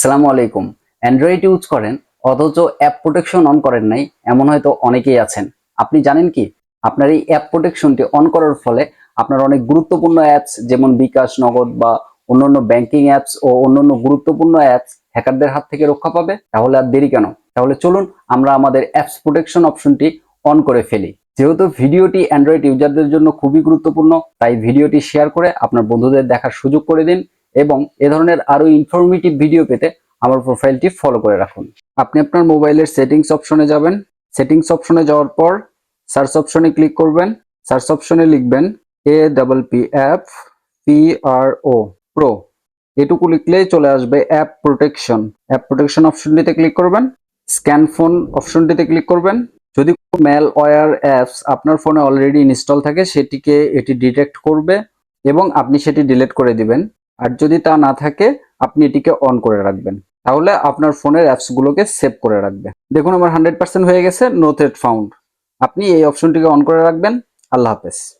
সালামু আলাইকুম। Android use করেন, অথচ অ্যাপ প্রোটেকশন অন করেন নাই, এমন হয়তো অনেকেই আছেন। আপনি জানেন কি? আপনার এই অ্যাপ প্রোটেকশনটি অন করার ফলে আপনার অনেক গুরুত্বপূর্ণ অ্যাপস যেমন বিকাশ, নগদ বা অন্যান্য ব্যাংকিং অ্যাপস ও অন্যান্য গুরুত্বপূর্ণ অ্যাপস হ্যাকারদের হাত থেকে রক্ষা পাবে। তাহলে আর দেরি কেন? তাহলে চলুন আমরা আমাদের অ্যাপস প্রোটেকশন অপশনটি অন করে ফেলি। যেহেতু ভিডিওটি অ্যান্ড্রয়েড ইউজারদের জন্য খুবই গুরুত্বপূর্ণ, তাই ভিডিওটি শেয়ার করে আপনার বন্ধুদের দেখার সুযোগ করে দিন। এবং এ ধরনের আরও ইনফরমেটিভ ভিডিও পেতে আমার প্রোফাইলটি ফলো করে রাখুন। আপনি আপনার মোবাইলের সেটিংস অপশনে যাবেন। সেটিংস অপশনে যাওয়ার পর সার্চ অপশনে ক্লিক করবেন। সার্চ অপশনে লিখবেন A double P F P R O pro এটুকু লিখলেই চলে আসবে অ্যাপ প্রোটেকশন অ্যাপ প্রোটেকশন অপশনটিতে ক্লিক করবেন। স্ক্যান ফোন অপশনটিতে ক্লিক করবেন। যদি ম্যাল ওয়ার অ্যাপস আপনার ফোনে অলরেডি ইনস্টল থাকে, সেটিকে এটি ডিটেক্ট করবে এবং আপনি সেটি ডিলিট করে দিবেন। আর যদি তা না থাকে, আপনি এটিকে অন করে রাখবেন। তাহলে আপনার ফোনের অ্যাপসগুলোকে সেভ করে রাখবে। দেখুন, আমার হান্ড্রেড পার্সেন্ট হয়ে গেছে নো থ্রেট ফাউন্ড আপনি এই অপশনটিকে অন করে রাখবেন। আল্লাহ হাফেজ।